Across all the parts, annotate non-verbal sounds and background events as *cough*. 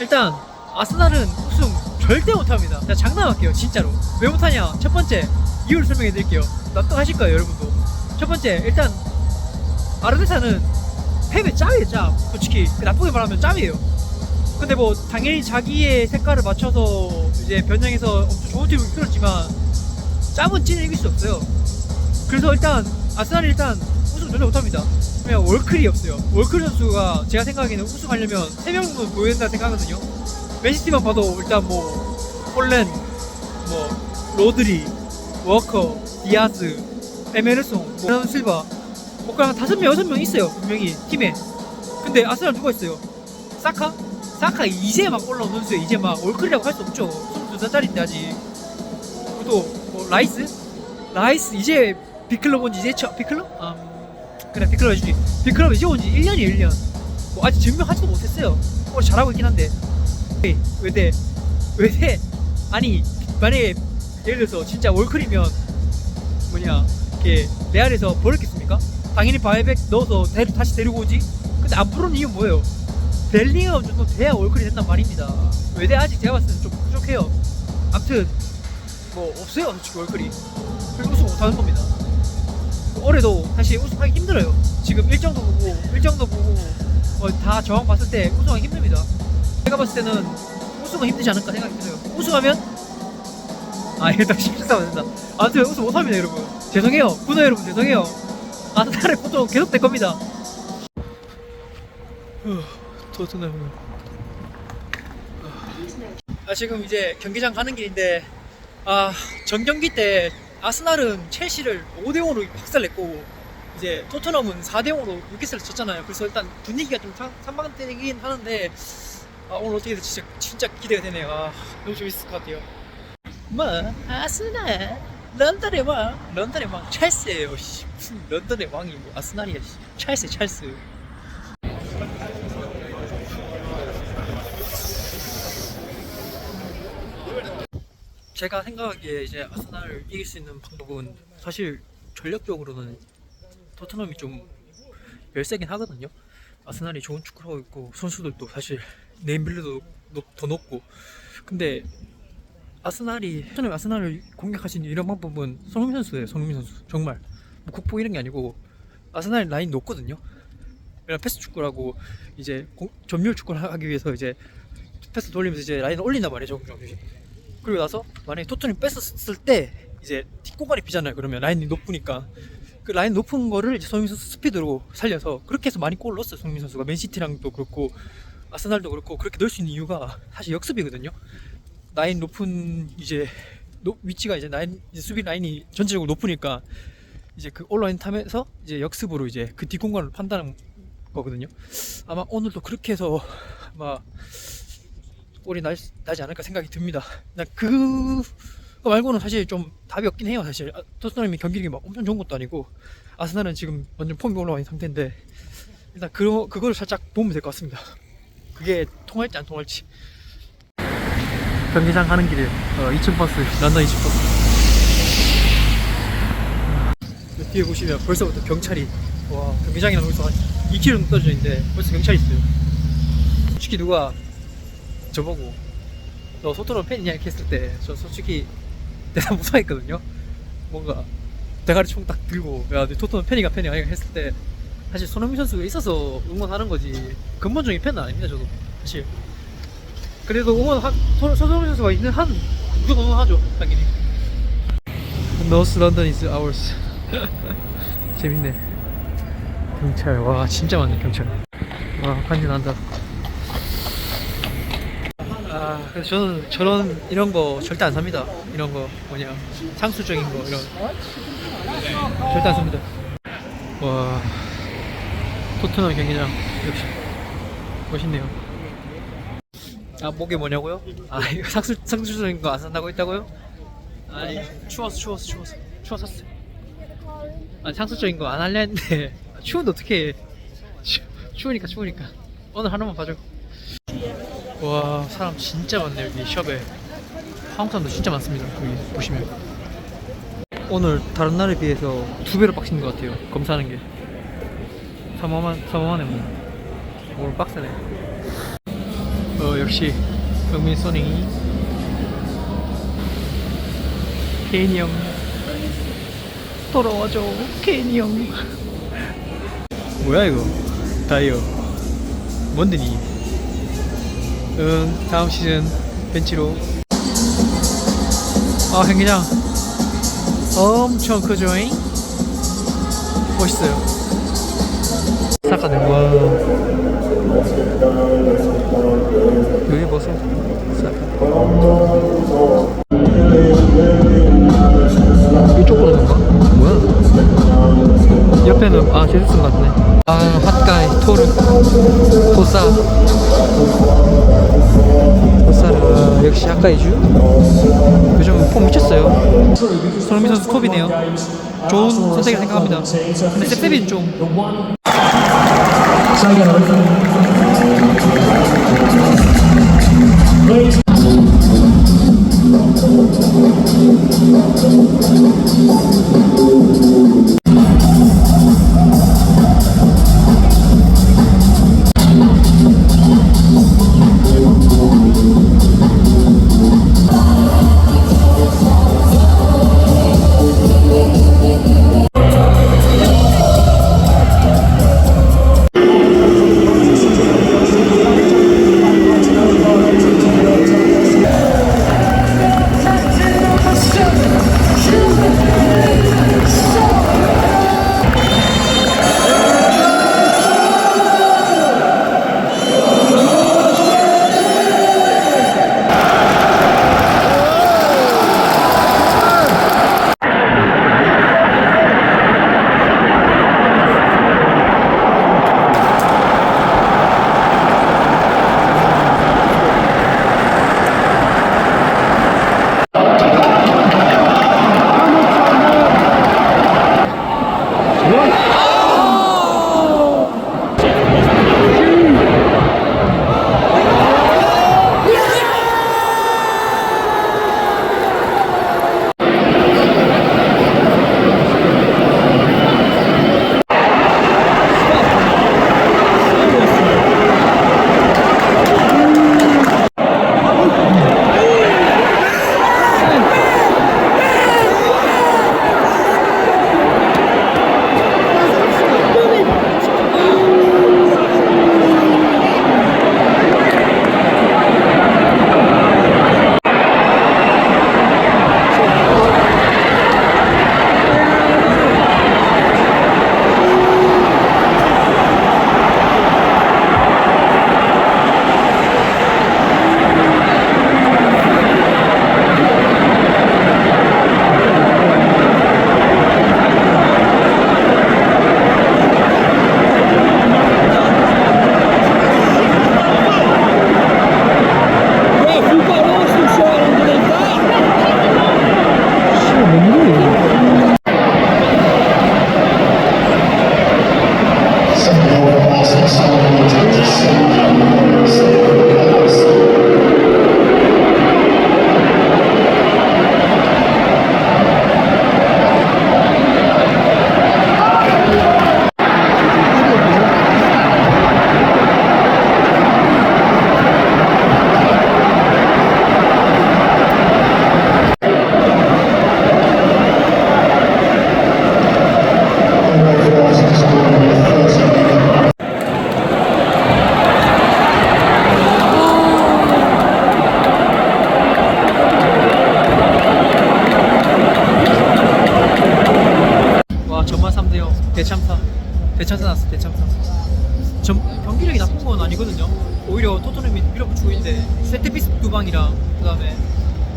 일단 아스날은 우승 절대 못합니다. 자 장난할게요 진짜로. 왜 못하냐? 첫 번째 이유를 설명해 드릴게요. 납득하실 거예요 여러분도. 첫 번째 일단 아르테타는 팩의 짭이에요 짭. 솔직히 나쁘게 말하면 짭이에요. 근데 뭐 당연히 자기의 색깔을 맞춰서 이제 변형해서 엄청 좋은 팀을 이끌었지만 짭은 찐을 이길 수 없어요. 그래서 일단 아스날이 일단 우승 전혀 못합니다. 그냥 월클이 없어요. 월클 선수가 제가 생각하기에는 우승하려면 3명은 보여야 된다 생각하거든요. 맨시티만 봐도 일단 뭐 홀렌, 뭐 로드리, 워커, 디아스, 에메르송, 뭐 실바 뭐 그냥 다섯 명 여섯 명 있어요 분명히 팀에. 근데 아스날 누가 있어요? 사카? 사카 이제 막 올라온 선수예요. 이제 막 월클이라고 할 수 없죠. 22살짜리인데 아직. 그리고 또뭐 라이스? 라이스 이제 빅클럽 온지 이제 처 빅클럽? 아 그래 빅클럽 해주지. 빅클럽 이제 온지 1년이 1년. 뭐 아직 증명하지도 못했어요. 오늘 잘하고 있긴 한데. 에이, 왜대 왜대 아니 만약에 예를 들어서 진짜 월클이면 뭐냐 이렇게 레알에서 버렸겠습니까? 당연히 바이백 넣어서 데, 다시 데리고 오지. 근데 안 부른 이유 뭐예요? 벨링엄 정도 돼야 월클이 된단 말입니다. 외대 아직 제가 봤을 때는 좀 부족해요. 아무튼 뭐 없어요 솔직히 월클이. 그리고 우승 못하는 겁니다 올해도 사실 우승하기 힘들어요. 지금 일정도 보고 일정도 보고 뭐다 저항 봤을 때 우승하기 힘듭니다. 제가 봤을 때는 우승은 힘들지 않을까 생각이 들어요. 우승하면? 아 *laughs* 일단 실수하면 된다. 아무튼 우승 못합니다 여러분. 죄송해요. 군호 여러분 죄송해요. 아스날의 고통 계속 될 겁니다. 토트넘. 아 지금 이제 경기장 가는 길인데 아 전 경기 때 아스날은 첼시를 5대5로 박살냈고 이제 토트넘은 4대5로 6개스를 쳤잖아요. 그래서 일단 분위기가 좀 상- 상반되긴 하는데 아, 오늘 어떻게 될지 진짜, 진짜 기대가 되네요. 아, 너무 재밌을 것 같아요. 뭐 아스날. 런던의 왕. 런던의 왕 첼시예요 씨. 무슨 런던의 왕이 뭐 아스날이야 씨. 첼시 첼시 제가 생각하기에 이제 아스날을 이길 수 있는 방법은 사실 전력적으로는 토트넘이 좀 열세긴 하거든요. 아스날이 좋은 축구를 하고 있고 선수들도 사실 네임빌드도 높- 더 높고 근데 아스날이 토트넘 아스날을 있는 이런 방법은 손흥민 선수예요. 손흥민 선수 정말 뭐 국보 이런 게 아니고 아스날 라인 높거든요. 그냥 패스 축구라고 이제 공- 점유율 축구를 하기 위해서 이제 패스 돌리면서 이제 라인을 올린단. 정규 그리고 나서 만약에 토트넘이 뺐었을 때 이제 뒷공간이 비잖아요. 그러면 라인이 높으니까 그 라인 높은 거를 이제 손흥민 선수 스피드로 살려서 그렇게 해서 많이 골을 넣었어요. 손흥민 선수가 맨시티랑도 그렇고 아스날도 그렇고 그렇게 넣을 수 있는 이유가 사실 역습이거든요. 라인 높은 이제 노- 위치가 이제 라인 이제 수비 라인이 전체적으로 높으니까 이제 그 온라인 탐에서 이제 역습으로 이제 그 뒷공간을 판단하는 거거든요. 아마 오늘도 그렇게 해서 아마 골이 날, 나지 않을까 생각이 듭니다. 그거 말고는 사실 좀 답이 없긴 해요. 사실 아, 토트넘이 경기력이 막 엄청 좋은 것도 아니고 아스날은 지금 완전 폼이 올라와 있는 상태인데 일단 그 그거를 살짝 보면 될 것 같습니다. 그게 통할지 안 통할지. 경기장 가는 길에 어, 2층 버스 런던 2층 버스. 그 뒤에 보시면 벌써부터 경찰이 와 경기장이랑 벌써 한 2km 정도 떨어져 있는데 벌써 경찰이 있어요. 솔직히 누가 저보고 너 소토로 팬이냐 이렇게 했을 때 저 솔직히 내가 무서워했거든요. 뭔가 대가리 총 딱 들고 야 너 토트넘 팬이가 팬이야 했을 때 사실 손흥민 선수가 있어서 응원하는 거지. 근본적인 팬은 아닙니다 저도. 사실. 그래도 응원 손- 손흥민 선수가 있는 한 무조건 응원하죠 당연히. North London is ours. *laughs* 재밌네. 경찰. 와 진짜 많네 경찰. 와 간지난다 아, 그래서 저는 저런 이런 거 절대 안 삽니다. 이런 거 뭐냐 상수적인 거 이런 절대 안 삽니다. 와 토트넘 경기장 역시 멋있네요. 아 목에 뭐냐고요? 아 이거 상수 상수적인 거 안 산다고 했다고요? 아니 추워서 추워서 추워서 추웠었어요. 아 상수적인 거 안 할려 했는데 추운데 어떻게 추, 추우니까 추우니까 오늘 하나만 봐줘. 와 사람 진짜 많네 여기 숍에. 한국 사람도 진짜 많습니다 여기 보시면. 오늘 다른 날에 비해서 두 배로 빡친 것 같아요 검사하는 게. 사모만 사모만해 오늘. 오늘 빡세네. 어 역시 경민 소닝이. 케인이 형. 돌아와줘 케인이 형. *laughs* 뭐야 이거? 다이어. 뭔데 니 응 다음 시즌 벤치로. 아 행기장 엄청 크죠잉. 멋있어요. 사카네. 와. 여기 보소 사카 이쪽으로 가는가? 뭐야? 옆에는 아 제주슨 같네. 아 핫가이 토르 보사르 역시 핫가이주. 요즘 폼 미쳤어요. 손흥민 선수 톱이네요. 좋은 선택을 생각합니다. 근데 셉셉이는 좀 대참사 났어 대참사 전, 경기력이 나쁜 건 아니거든요. 오히려 토트넘이 밀어붙이고 있는데 세트피스 두 방이랑 그 다음에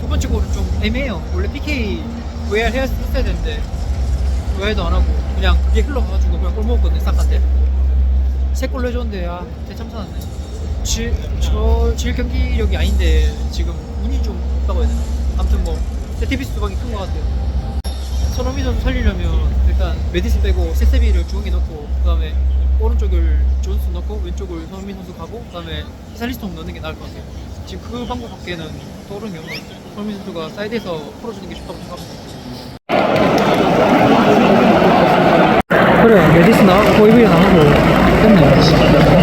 두 번째 골은 좀 애매해요. 원래 PK VAR 해야 했어야 되는데 VAR도 안 하고 그냥 그게 흘러가가지고 그냥 골 먹었거든요 싹한테 세골 내줬는데 아 대참사 났네. 질, 저, 질 경기력이 아닌데 지금 운이 좀 없다고 해야 되나? 아무튼 뭐 세트피스 두 방이 큰 것 같아요 손흥민 선수 살리려면 일단 메디슨 빼고 세세비를 중앙에 넣고 그다음에 오른쪽을 존스 넣고 왼쪽을 손흥민 선수 가고 그다음에 히살리스톤 넣는 게 나을 것 같아요. 지금 그 방법밖에는 떠오르는 게 없는. 손흥민 선수가 사이드에서 풀어주는 게 좋다고 생각합니다. 그래 메디슨 나가고 호이비가 나가고 됐네.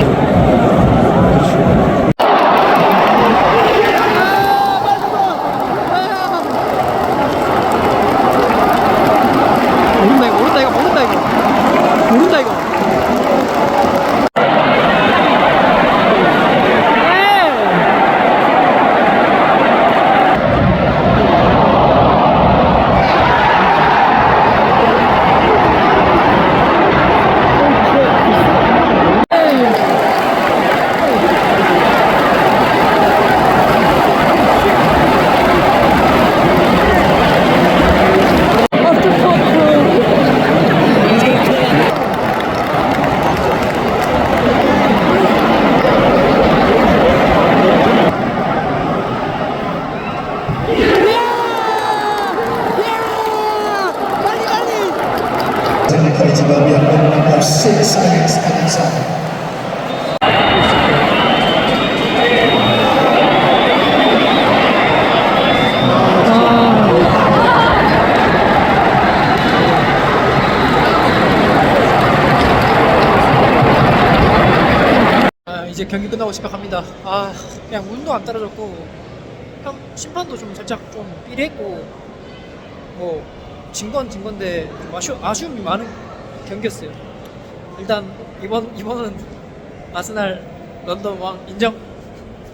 이제 경기 끝나고 집에 갑니다. 아 그냥 운도 안 따라줬고 형 심판도 좀 살짝 좀 삐했고 뭐 진 건 진 건데 좀 아쉬 아쉬움이 많은 경기였어요. 일단 이번 이번은 아스날 런던 왕 인정.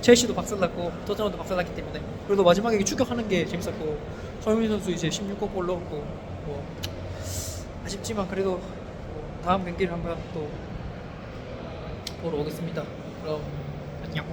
첼시도 박살났고 토트넘도 박살났기 때문에 그래도 마지막에 추격하는 게 재밌었고 서유민 선수 이제 16골 골 넣었고 뭐 아쉽지만 그래도 뭐 다음 경기를 한번 또 보러 오겠습니다. 그럼 안녕.